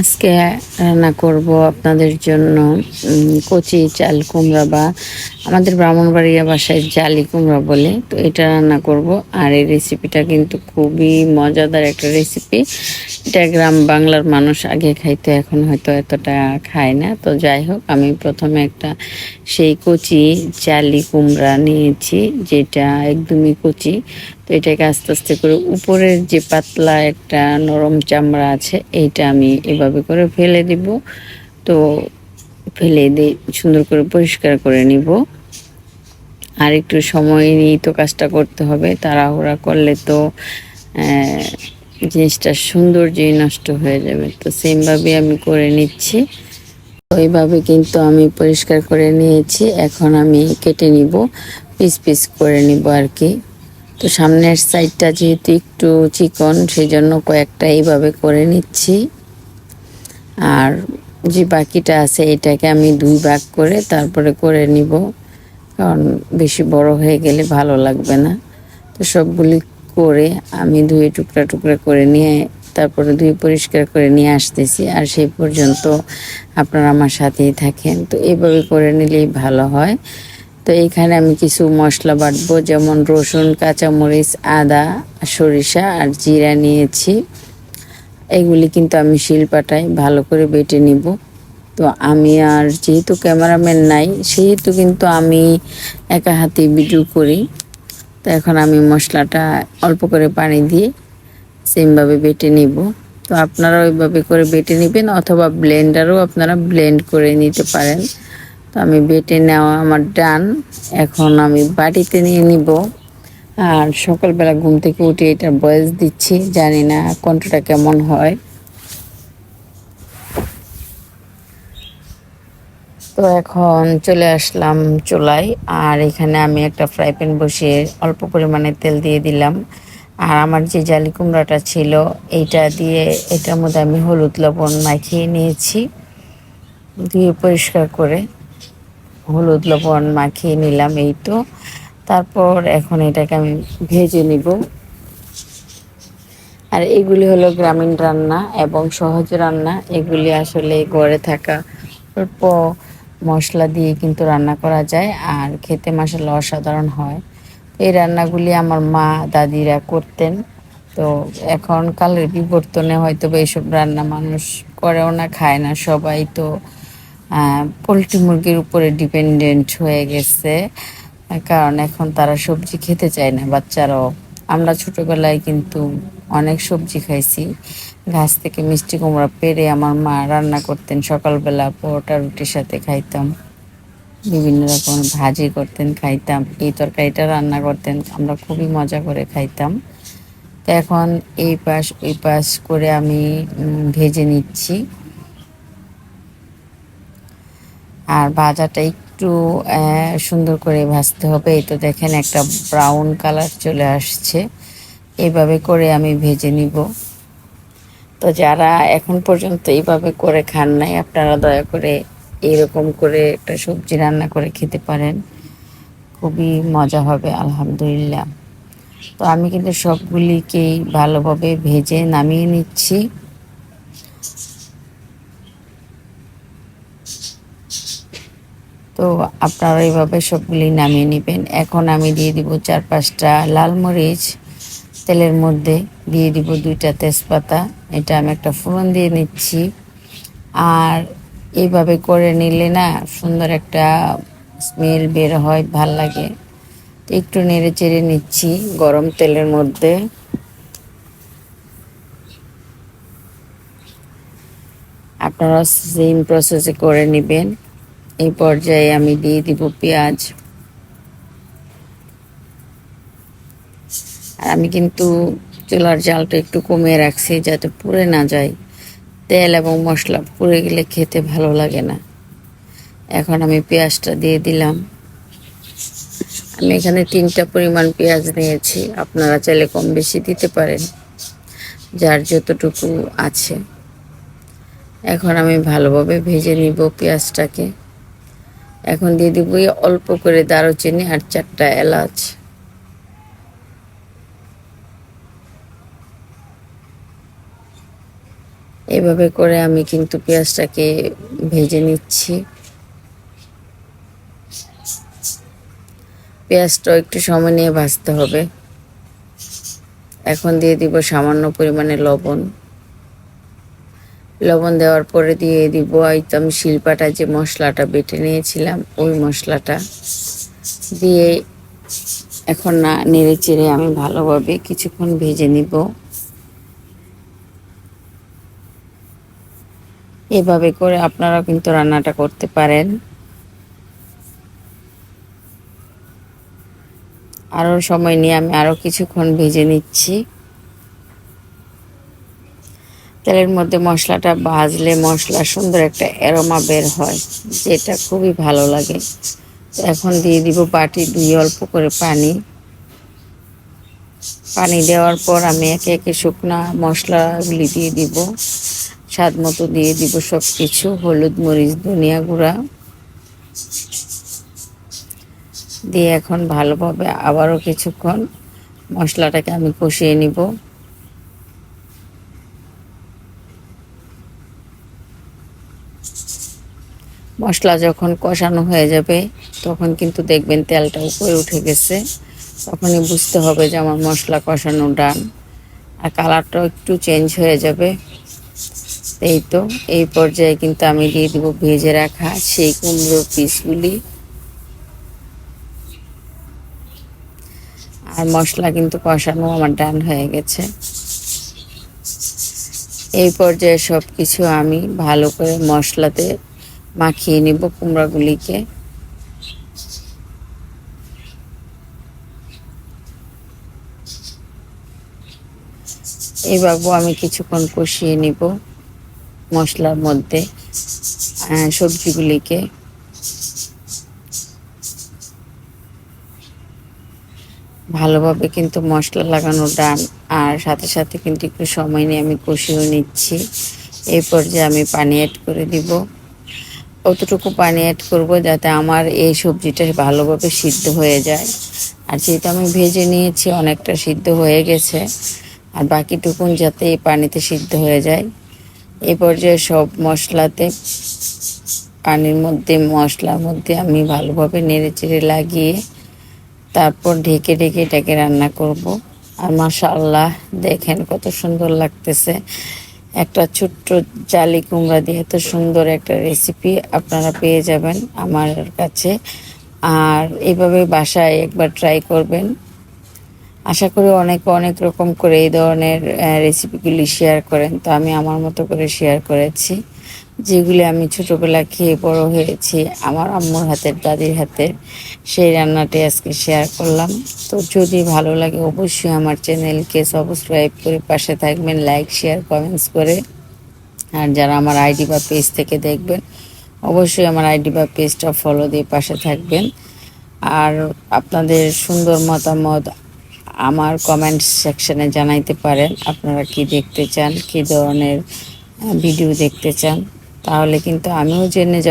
আজকে রান্না করব আপনাদের জন্য কচি চাল কুমড়া বা আমাদের ব্রাহ্মণবাড়িয়া বাসায় জালি কুমড়া বলে, তো এটা রান্না করব। আর এই রেসিপিটা কিন্তু খুবই মজাদার একটা রেসিপি এটা গ্রাম বাংলার মানুষ আগে খাইতো, এখন হয়তো এতটা খায় না। তো যাই হোক, আমি প্রথমে একটা সেই কচি চালি কুমড়া নিয়েছি, যেটা একদমই কচি। তো এটাকে আস্তে আস্তে করে উপরের যে পাতলা একটা নরম চামড়া আছে, এইটা আমি এভাবে করে ফেলে দিব। তো ফেলে দিয়ে সুন্দর করে পরিষ্কার করে নিব। আর একটু সময় নিয়েই তো কাজটা করতে হবে, তাড়াহুড়া করলে তো আহ, জিনিসটা সৌন্দর্যই নষ্ট হয়ে যাবে। তো সেমভাবে আমি করে নিচ্ছি। ওইভাবে কিন্তু আমি পরিষ্কার করে নিয়েছি। এখন আমি কেটে নিব পিস পিস করে নিব আর কি। তো সামনের সাইডটা যেহেতু একটু চিকন সেই জন্য কয়েকটা এইভাবে করে নিচ্ছি। আর যে বাকিটা আছে এটাকে আমি দুই ভাগ করে তারপরে করে নিব। কারণ বেশি বড় হয়ে গেলে ভালো লাগবে না। তো সবগুলি করে আমি ধুয়ে টুকরা টুকরা করে নিয়ে, তারপরে ধুয়ে পরিষ্কার করে নিয়ে আসতেছি। আর সেই পর্যন্ত আপনারা আমার সাথেই থাকেন। তো এইভাবে করে নিলেই ভালো হয়। তো এখানে আমি কিছু মশলা বাটবো, যেমন রসুন, কাঁচামরিচ, আদা, সরিষা আর জিরা নিয়েছি। এগুলি কিন্তু আমি শিলপাটায় ভালো করে বেটে নিব। তো আমি আর যেহেতু ক্যামেরাম্যান নাই, সেহেতু কিন্তু আমি একা হাতে ভিডিও করি। তো এখন আমি মশলাটা অল্প করে পানি দিয়ে সেমভাবে বেটে নিব। তো আপনারা ওইভাবে করে বেটে নেবেন অথবা ব্লেন্ডারও আপনারা ব্লেন্ড করে নিতে পারেন। তো আমি বেটে নেওয়া আমার ডান। এখন আমি বাটিতে নিয়ে নিব। আর সকালবেলা ঘুম থেকে উঠে এটার বয়স দিচ্ছি। জানি না কণ্ঠটা কেমন হয়। তো এখন চলে আসলাম চুলায়, আর এখানে আমি একটা ফ্রাই প্যান বসিয়ে অল্প পরিমাণে তেল দিয়ে দিলাম। আর আমার যে জালি কুমড়াটা ছিল, এইটা দিয়ে এটার মধ্যে আমি হলুদ লবণ মাখিয়ে নিয়েছি। দিয়ে পরিষ্কার করে হলুদ লবণ মাখিয়ে নিলাম এই তো। তারপর এখন এটাকে আমি ভেজে নিব। আর এগুলি হলো গ্রামীণ রান্না এবং সহজ রান্না। এগুলি আসলে গড়ে থাকা অল্প মশলা দিয়ে কিন্তু রান্না করা যায় আর খেতে মশলা অসাধারণ হয়। এই রান্নাগুলি আমার মা, দাদিরা করতেন। তো এখন কালের বিবর্তনে হয়তো বা এইসব রান্না মানুষ করেও না, খায় না। সবাই তো পোলট্রি মুরগির উপরে ডিপেন্ডেন্ট হয়ে গেছে। কারণ এখন তারা সবজি খেতে চায় না, বাচ্চারাও। আমরা ছোটবেলায় কিন্তু অনেক সবজি খাইছি। গাছ থেকে মিষ্টি কুমড়া পেরে আমার মা রান্না করতেন। সকালবেলা পরোটা রুটির সাথে খাইতাম। বিভিন্ন রকম ভাজি করতেন, খাইতাম। এই তরকারিটা রান্না করতেন। আমরা খুবই মজা করে খাইতাম। তো এখন এই পাশ ওই পাশ করে আমি ভেজে নিচ্ছি। আর ভাজাটা একটু সুন্দর করে ভাজতে হবে। এই তো দেখেন একটা ব্রাউন কালার চলে আসছে। এইভাবে করে আমি ভেজে নিব। তো যারা এখন পর্যন্ত এইভাবে করে খান নাই, আপনারা দয়া করে এরকম করে একটা সবজি রান্না করে খেতে পারেন। খুবই মজা হবে, আলহামদুলিল্লাহ। তো আমি কিন্তু সবগুলিকেই ভালোভাবে ভেজে নামিয়ে নিচ্ছি। তো আপনারা এইভাবে সবগুলি নামিয়ে নেবেন। এখন আমি দিয়ে দিব চার পাঁচটা লাল মরিচ, তেলের মধ্যে দিয়ে দিব দুইটা তেজপাতা। এটা আমি একটা ফোড়ন দিয়ে নিচ্ছি। আর এইভাবে করে নিলে না সুন্দর একটা স্মেল বের হয়, ভালো লাগে। একটু নেড়ে চেড়ে নিচ্ছি গরম তেলের মধ্যে। আপনারা সেম প্রসেসে করে নেবেন। এই পর্যায়ে আমি দিয়ে দিব পেঁয়াজ। আর আমি কিন্তু চুলার জালটা একটু কমিয়ে রাখছি যাতে পুড়ে না যায়। তেল এবং মশলা পুড়ে গেলে খেতে ভালো লাগে না। এখন আমি পেঁয়াজটা দিয়ে দিলাম। আমি এখানে তিনটা পরিমাণ পেঁয়াজ নিয়েছি। আপনারা চাইলে কম বেশি দিতে পারেন, যার যতটুকু আছে। এখন আমি ভালোভাবে ভেজে নিব পেঁয়াজটাকে। এখন দিয়ে দিব অল্প করে দারুচিনি আর চারটা এলাচ। এভাবে করে আমি কিন্তু পেঁয়াজটাকে ভেজে নিচ্ছি। পেঁয়াজটা একটু সময় নিয়ে ভাজতে হবে। এখন দিয়ে দিব সামান্য পরিমাণে লবণ। লবণ দেওয়ার পরে দিয়ে দিব আমি শিলপাটা যে মশলাটা বেটে নিয়েছিলাম, ওই মশলাটা। দিয়ে এখন না নেড়ে চেড়ে আমি ভালোভাবে কিছুক্ষণ ভেজে নিব। এভাবে করে আপনারা কিন্তু রান্নাটা করতে পারেন। আরও সময় নিয়ে আমি আরও কিছুক্ষণ ভেজে নিচ্ছি। তেলের মধ্যে মশলাটা ভাজলে মশলা সুন্দর একটা অ্যারোমা বের হয়, যেটা খুবই ভালো লাগে। এখন দিয়ে দিব বাটি, দুই অল্প করে পানি। পানি দেওয়ার পর আমি একে একে শুকনা মশলাগুলি দিয়ে দিব। স্বাদ মতো দিয়ে দিব সব কিছু হলুদ, মরিচ, ধনিয়া গুঁড়া। দিয়ে এখন ভালোভাবে আবারও কিছুক্ষণ মশলাটাকে আমি কষিয়ে নিব। মশলা যখন কষানো হয়ে যাবে, তখন কিন্তু দেখবেন তেলটা উপরে উঠে গেছে। তখনই বুঝতে হবে যে আমার মশলা কষানো ডান। আর কালারটাও একটু চেঞ্জ হয়ে যাবে। এই তো, এই পর্যায়ে কিন্তু আমি দিয়ে দিব ভেজে রাখা সেই কুমড়োর পিসগুলি। আর মশলা কিন্তু কষানো আমার ডান হয়ে গেছে। এই পর্যায়ে সব কিছু আমি ভালো করে মশলাতে মাখিয়ে নিব কুমড়াগুলিকে। এইভাবে আমি কিছুক্ষণ কষিয়ে নিব মশলার মধ্যে সবজিগুলিকে। ভালোভাবে কিন্তু মশলা লাগানো ডান, আর সাথে সাথে কিন্তু একটু সময় নিয়ে আমি কষিয়েও নিচ্ছি। এই পর্যায়ে আমি পানি অ্যাড করে দিব। অতটুকু পানি অ্যাড করব যাতে আমার এই সবজিটা ভালোভাবে সিদ্ধ হয়ে যায়। আর যেহেতু আমি ভেজে নিয়েছি, অনেকটা সিদ্ধ হয়ে গেছে। আর বাকিটুকুন যাতে এই পানিতে সিদ্ধ হয়ে যায়। এই পর্যায়ে সব মশলাতে পানির মধ্যে, মশলার মধ্যে আমি ভালোভাবে নেড়ে চেড়ে লাগিয়ে তারপর ঢেকে ঢেকে এটাকে রান্না করব। আর মাশাআল্লাহ, দেখেন কত সুন্দর লাগতেছে। একটা ছোট্ট জালি কুমড়া দিয়ে এত সুন্দর একটা রেসিপি আপনারা পেয়ে যাবেন আমার কাছে। আর এইভাবে বাসায় একবার ট্রাই করবেন। আশা করি অনেক অনেক রকম করে এই ধরনের রেসিপিগুলি শেয়ার করেন। তো আমি আমার মতো করে শেয়ার করেছি। যেগুলি আমি ছোটোবেলা খেয়ে বড় হয়েছি, আমার আম্মুর হাতের, দাদির হাতের, সেই রান্নাটি আজকে শেয়ার করলাম। তো যদি ভালো লাগে অবশ্যই আমার চ্যানেলকে সাবস্ক্রাইব করে পাশে থাকবেন লাইক শেয়ার কমেন্টস করে। আর যারা আমার আইডি বা পেজ থেকে দেখবেন, অবশ্যই আমার আইডি বা পেজটা ফলো দিয়ে পাশে থাকবেন। আর আপনাদের সুন্দর মতামত আমার কমেন্ট সেকশানে জানাইতে পারেন, আপনারা কি দেখতে চান, কি ধরনের ভিডিও দেখতে চান। তাহলে কিন্তু আমিও জেনে যাব